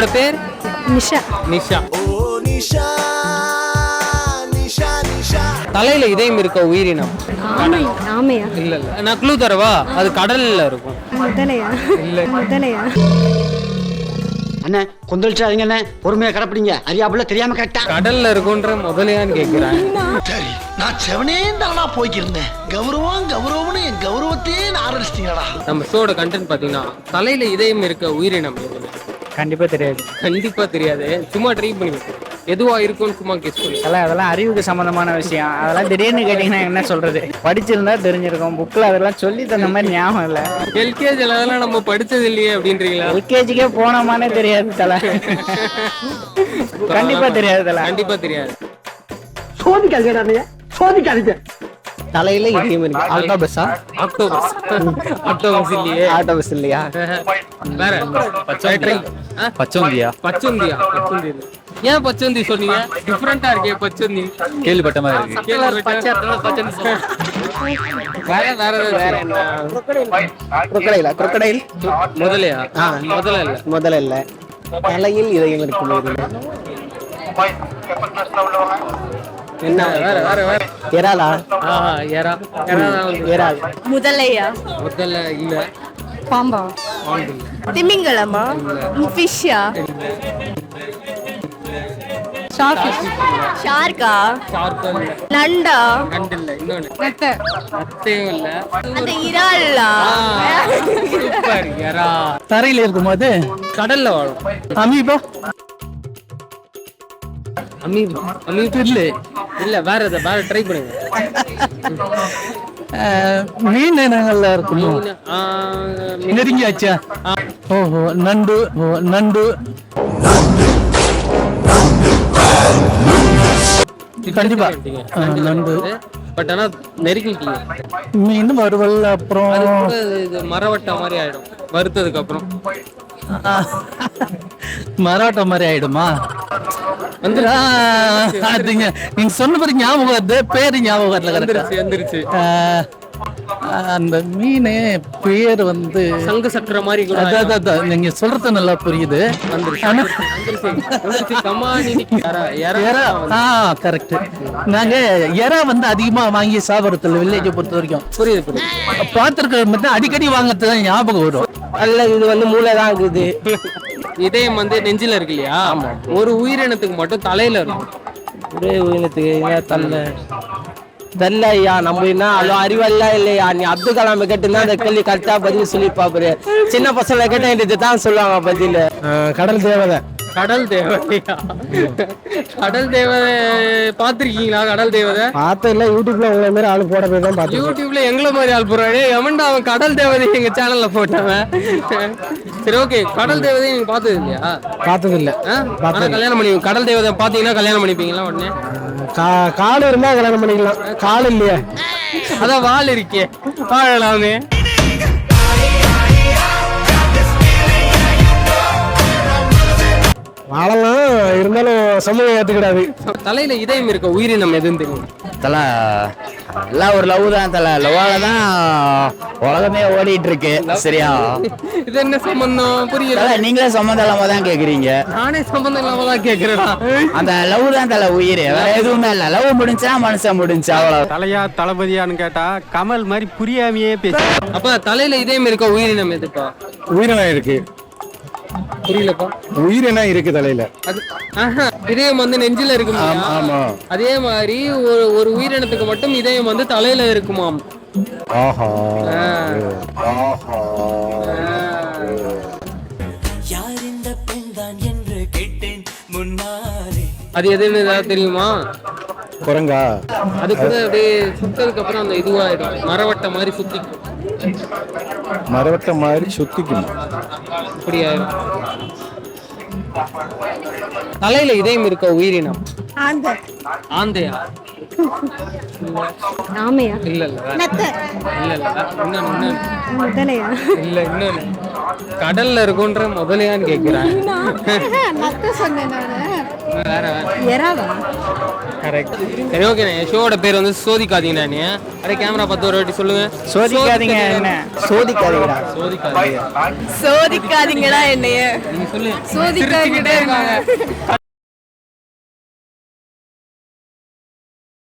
உங்களோட பேர்? நிஷா. நிஷா. ஓ நிஷா நிஷா நிஷா. தலையில இதயம் இருக்க உயிரினம். ஆமை ஆமையா? இல்ல இல்ல. நான் க்ளூ தரவா? அது கடல்ல இருக்கும். முதலையா? இல்ல. முதலையா? அண்ணே கொந்தளிச்சாதீங்க அண்ணே பொறுமையா கிடப்பிடிங்க. அறியாப்புல தெரியாம கேட்டா கடல்ல இருக்குன்ற முதலையான்னு கேக்குறேன். சரி நான் செவனே தானா போய்க்கிருந்தேன். கௌரவம் கௌரவம்னு என் கௌரவத்தையே ஆரம்பிச்சிட்டீங்களா நம்ம ஷோட கண்டென்ட் பாத்தீங்கன்னா தலையில இதயம் இருக்க உயிரினம்? கண்டிப்பா தெரியாது. கண்டிப்பா தெரியாது. சும்மா ட்ரை பண்ணி. எதுவா இருக்கும்னு சும்மா கெஸ் பண்ணி. அதெல்லாம் அதெல்லாம் அறிவுக்கு சம்பந்தமான விஷயம். அதெல்லாம் திடீர்னு கேட்டீங்கன்னா என்ன சொல்றது? படிச்சிருந்தா தெரிஞ்சிருக்கும். புக்ல அதெல்லாம் சொல்லி தந்த மாதிரி ஞாபகம் இல்ல. எல்கேஜில அதெல்லாம் நம்ம படிச்சது இல்லையே அப்படின்றீங்களா? எல்கேஜிக்கே போனோமானே தெரியாது தல. கண்டிப்பா தெரியாது தல. கண்டிப்பா தெரியாது. சோதிக்காதீங்க சோதிக்காதீங்க தலையில இதயம் இருக்கு. ஆட்டோபஸ்ஸா ஆக்டோபஸ். ஆக்டோபஸ் இல்லையே. ஆட்டோபஸ் இல்லையா? வேற? பச்சை பச்சோந்தியா? பச்சந்தியா பச்சந்தி. ஏன் பச்சந்தி சொன்னீங்க? டிஃப்ரெண்டா இருக்கே பச்சந்தி. கேள்விப்பட்ட மாதிரி இருக்கு. வேற வேற வேற என்ன? குரக்கடையில் முதலையா? முதல்ல இல்ல. முதல்ல இல்ல. தலையில் இதயம் இருக்கும் என்ன? வேற வேற வேற. ஏரா தான் வந்து. இறால் முதலையா? முதல்ல இல்ல. பாம்பா. திமிங்கலமா? ஃபிஷ்ஷா ஷார்க்கா ஷார்க்கும் இல்ல. நண்டா? நத்தை நத்தையும் இல்ல. அந்த இறால்லா? ஆ, சூப்பர் எறா தரையில இருக்கும்போது கடல்ல வாழும். அமீபா? அமீப். அமீப். இல்ல. இல்ல வேற எதை வேற ட்ரை பண்ணுங்க. மீன் இனங்கள்ல மீன். நெருங்கியாச்சா? ஓஹோ நண்டு ஓ நண்டு. கண்டிப்பா. நண்டு. பட் ஆனா நெருங்கிட்டீங்க மீன் வறுவல் அப்புறம் மரவட்ட மாதிரி ஆயிடும். வறுத்ததுக்கு அப்புறம். மராட்டா மாதிரி ஆயிடுமா? வந்து அதுங்க நீங்க சொன்ன பிறகு ஞாபகம் வருது. பேரு ஞாபகம் வரல கரெக்டா? வந்துருச்சு வந்துருச்சு. அந்த மீன் பேர் வந்து சங்கு சக்கர மாதிரி அதான், அதான். நீங்க சொல்றது நல்லா புரியுது. கரெக்ட் நாங்க எறா வந்து அதிகமா வாங்கி சாப்பிடுறது வில்லேஜை பொறுத்த வரைக்கும். புரியுது புரியுது. பார்த்துருக்க மட்டும் அடிக்கடி வாங்குறது தான் ஞாபகம் வரும். அல்ல இது வந்து மூளை தான் இருக்குது இதயம் வந்து நெஞ்சில இருக்கு இல்லையா? ஒரு உயிரினத்துக்கு மட்டும் தலையில இருக்கும். ஒரே உயிரினத்துக்கு தள்ள தெரியல ஐயா நம்ம என்ன அவ்வளோ அறிவெல்லாம் இல்லையா? நீ அப்துல் கலாம் கேட்டுனா அந்த கேள்வி கரெக்டா பதில் சொல்லி பாப்பாரு சின்ன பசங்களை கேட்டா இது தான் சொல்லுவாங்க பதில். கடல் தேவதை. கடல் தேவதையா? கடல் தேவதை பாத்திருக்கீங்களா கடல் தேவதை? பார்த்த இல்ல யூடியூப்ல உங்களை மாதிரி ஆளு போட போய் தான் யூடியூப்ல எங்களை மாதிரி ஆள் போறாரு எவன்டா அவன் கடல் தேவதை எங்க சேனல்ல போட்டவன்? சரி ஓகே கடல் தேவதை நீங்க பார்த்தது இல்லையா பார்த்தது இல்ல கல்யாணம் பண்ணி கடல் தேவதை பாத்தீங்கன்னா கல்யாணம் பண்ணிப்பீங்களா உடனே? கால் இருந்தா கல்யாணம் பண்ணிக்கலாம். கால் இல்லையே. அதான் வால் இருக்கே. வாழலாமே. வாழலாம் இருந்தாலும் சமூகம் ஏத்துக்கிடாது. தலையில இதயம் இருக்க உயிரினம் எதுன்னு தெரியும்? தல எல்லாம் ஒரு லவ் தான் தல. லவ்வால தான் உலகமே ஓடிட்டு இருக்கு சரியா? இது என்ன சம்பந்தம்? புரியல. தல நீங்களே சம்மந்தம் இல்லாம தான் கேக்குறீங்க. நானே சம்பந்தம் இல்லாம தான் கேக்குறேடா அந்த லவ் தான் தல உயிர். வேற எதுவுமே இல்ல. லவ் முடிஞ்சா மனுஷன் முடிஞ்சா அவ்வளவு. தலையா தளபதியான்னு கேட்டா கமல் மாதிரி புரியாமையே பேச அப்ப தலையில இதயம் இருக்க உயிரினம் எதுப்பா? உயிரினம் இருக்கு. புரியலப்பா. உயிரினம் இருக்கு தலையில? இதயம் வந்து நெஞ்சில இருக்குமா ஆமா அதே மாதிரி ஒரு ஒரு உயிரினத்துக்கு மட்டும் இதயம் வந்து தலையில இருக்குமாம். ஆஹா. யார் இந்த பெண் தான் என்று கேட்டேன் முன்னாலே அது எதுன்னு ஏதாவது தெரியுமா? குரங்கா? அது கூட அப்படியே சுத்ததுக்கு அப்புறம் அந்த இதுவாயிடும். மரவட்ட மாதிரி சுத்திக்கும். மரவட்ட மாதிரி சுத்திக்கணும் இப்படி ஆயிடும் தலையில இதயம் இருக்க உயிரினம். ஆந்த. ஆந்தையா? ஆமையா? இல்ல இல்ல வேற. நத்தை இல்ல இல்ல வேற. இன்னொன்னு இன்னொன்னு. முதலையா? இல்ல இன்னொன்னு. கடல்ல இருக்குன்ற முதலையான்னு கேக்குறேன் கரெக்ட் சரி ஓகே ஷோவோட பேர் வந்து சோதிக்காதீங்கண்ணா நீ. அப்படியே கேமரா பார்த்து ஒரு வாட்டி சொல்லுங்க. சோதிக்காதீங்க என்ன சோதிக்காதீங்கடா. சோதிக்காதீங்க. சோதிக்காதீங்கடா என்னைய. நீங்க சொல்லுங்க. சோதிக்காதீங்கடா சிரிச்சுக்கிட்டே இருக்காங்க.